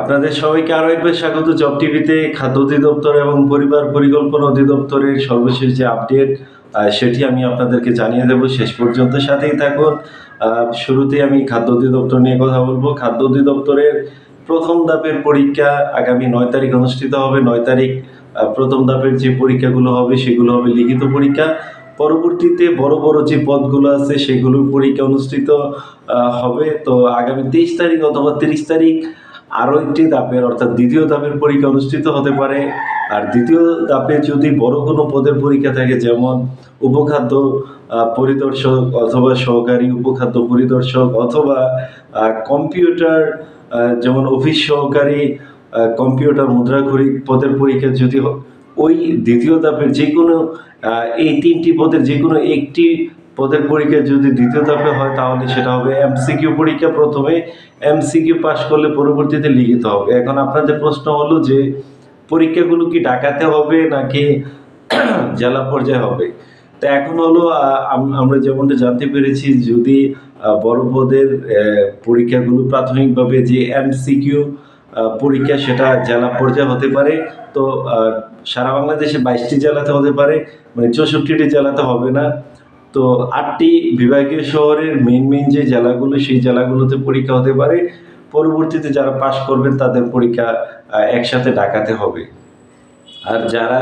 আপনাদের সবাইকে আরও একবার স্বাগত। জব টিভিতে খাদ্য অধিদপ্তর এবং পরিবার পরিকল্পনা অধিদপ্তরের সর্বশেষ যে আপডেট সেটি আমি আপনাদেরকে জানিয়ে দেব। শেষ পর্যন্ত সাথেই থাকুন। আহ, শুরুতেই আমি খাদ্য অধিদপ্তর নিয়ে কথা বলব। খাদ্য অধিদপ্তরের প্রথম ধাপের পরীক্ষা আগামী নয় তারিখ অনুষ্ঠিত হবে। নয় তারিখ প্রথম ধাপের যে পরীক্ষাগুলো হবে সেগুলো হবে লিখিত পরীক্ষা। পরবর্তীতে বড় বড় যে পদগুলো আছে সেগুলোর পরীক্ষা অনুষ্ঠিত হবে। তো আগামী তেইশ তারিখ অথবা তিরিশ তারিখ আরও একটি ধাপের, অর্থাৎ দ্বিতীয় ধাপের পরীক্ষা অনুষ্ঠিত হতে পারে। আর দ্বিতীয় ধাপে যদি বড় কোনো পদের পরীক্ষা থাকে, যেমন উপখাদ্য পরিদর্শক অথবা সহকারী উপখাদ্য পরিদর্শক অথবা কম্পিউটার যেমন অফিস সহকারী কম্পিউটার মুদ্রাক্ষরিক পদের পরীক্ষা যদি ওই দ্বিতীয় ধাপের যে কোনো এই তিনটি পদের যে কোনো একটি পদের পরীক্ষা যদি দ্বিতীয় ধাপে হয়, তাহলে সেটা হবে এমসিকিউ পরীক্ষা প্রথমে। এমসিকিউ পাশ করলে পরবর্তীতে লিখিত হবে। এখন আপনাদের প্রশ্ন হলো যে, পরীক্ষাগুলো কি ডাকাতে হবে নাকি জেলা পর্যায়ে হবে? তো এখন হলো আমরা যেমনটা জানতে পেরেছি, যদি বড় পদের পরীক্ষাগুলো প্রাথমিকভাবে যে এমসিকিউ পরীক্ষা সেটা জেলা পর্যায়ে হতে পারে, তো সারা বাংলাদেশে বাইশটি জেলাতে হতে পারে মানে চৌষট্টিটি জেলাতে হবে না। তো আটটি বিভাগীয় শহরের মেন মেন যে জেলাগুলো, সেই জেলাগুলোতে পরীক্ষা হতে পারে। পরবর্তীতে যারা পাশ করবেন, তাদের পরীক্ষা একসাথে ডাকাতে হবে। আর যারা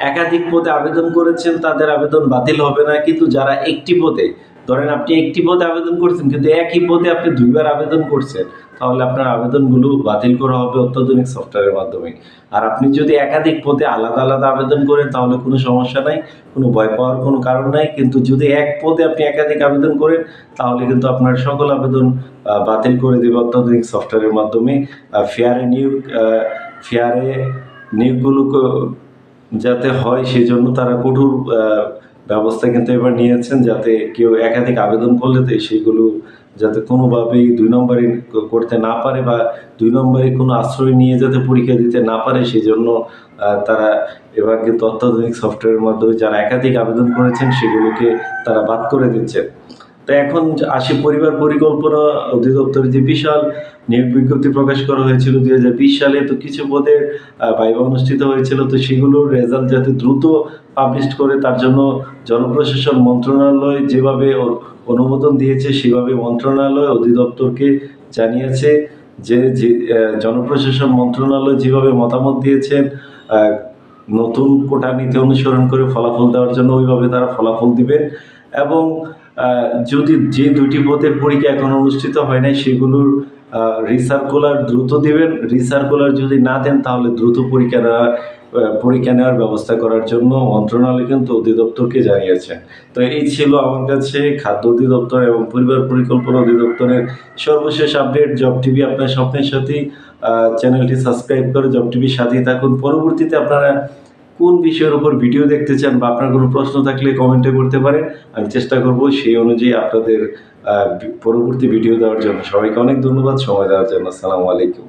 একাধিক পদে আবেদন করেছেন, তাদের আবেদন বাতিল হবে না। কিন্তু যারা একটি পদে ধরেন আপনি একটি পদে আবেদন করছেন, কিন্তু একই পদে আপনি দুইবার আবেদন করছেন, তাহলে আপনার আবেদনগুলো বাতিল করা হবে অত্যাধুনিক সফটওয়্যারের মাধ্যমে। আর আপনি যদি একাধিক পদে আলাদা আলাদা আবেদন করেন, তাহলে কোনো সমস্যা নাই, কোনো ভয় পাওয়ার কোনো কারণ নাই, কিন্তু যদি এক পদে আপনি একাধিক আবেদন করেন, তাহলে কিন্তু আপনার সকল আবেদন বাতিল করে দেবে অত্যাধুনিক সফটওয়্যারের মাধ্যমে। ফেয়ারে নিয়োগ ফেয়ারে নিয়োগগুলো যাতে হয়, সেজন্য তারা কঠোর ব্যবস্থা কিন্তু এবার নিয়েছেন যাতে কেউ একাধিক আবেদন করলে তো সেইগুলো যাতে কোনোভাবেই দুই নম্বরে করতে না পারে বা দুই নম্বরে কোনো আশ্রয় নিয়ে যাতে পরীক্ষা দিতে না পারে সেই জন্য তারা এবার কিন্তু অত্যাধুনিক সফটওয়্যারের মাধ্যমে যারা একাধিক আবেদন করেছেন, সেগুলোকে তারা বাদ করে দিচ্ছেন। তো এখন আসি পরিবার পরিকল্পনা অধিদপ্তরে যে বিশাল নিয়োগ বিজ্ঞপ্তি প্রকাশ করা হয়েছিল দুই হাজার বিশ সালে, তো কিছু পদের বাইবা অনুষ্ঠিত হয়েছিল, তো সেগুলোর রেজাল্ট যাতে দ্রুত পাবলিশ করে, তার জন্য জনপ্রশাসন মন্ত্রণালয় যেভাবে অনুমোদন দিয়েছে, সেভাবে মন্ত্রণালয় অধিদপ্তরকে জানিয়েছে যে জনপ্রশাসন মন্ত্রণালয় যেভাবে মতামত দিয়েছেন নতুন কোটা নীতি অনুসরণ করে ফলাফল দেওয়ার জন্য ওইভাবে তারা ফলাফল দিবেন এবং যদি যে দুটি পদের পরীক্ষা এখন অনুষ্ঠিত হয় নাই, সেগুলোর রিসার্কুলার দ্রুত দিবেন। রিসার্কুলার যদি না দেন, তাহলে দ্রুত পরীক্ষা দেওয়া পরীক্ষা নেওয়ার ব্যবস্থা করার জন্য মন্ত্রণালয় কিন্তু অধিদপ্তরকে জানিয়েছেন। তো এই ছিল আমার কাছে খাদ্য অধিদপ্তর এবং পরিবার পরিকল্পনা অধিদপ্তরের সর্বশেষ আপডেট। জব টিভি আপনার স্বপ্নের সাথেই চ্যানেলটি সাবস্ক্রাইব করে জব টিভির সাথেই থাকুন। পরবর্তীতে আপনারা কোন বিষয়ের উপর ভিডিও দেখতে চান বা আপনার কোনো প্রশ্ন থাকলে কমেন্টে করতে পারেন আমি চেষ্টা করব সেই অনুযায়ী আপনাদের পরবর্তী ভিডিও দেওয়ার জন্য। সবাইকে অনেক ধন্যবাদ, সময় দেওয়ার জন্য। আসসালামু আলাইকুম।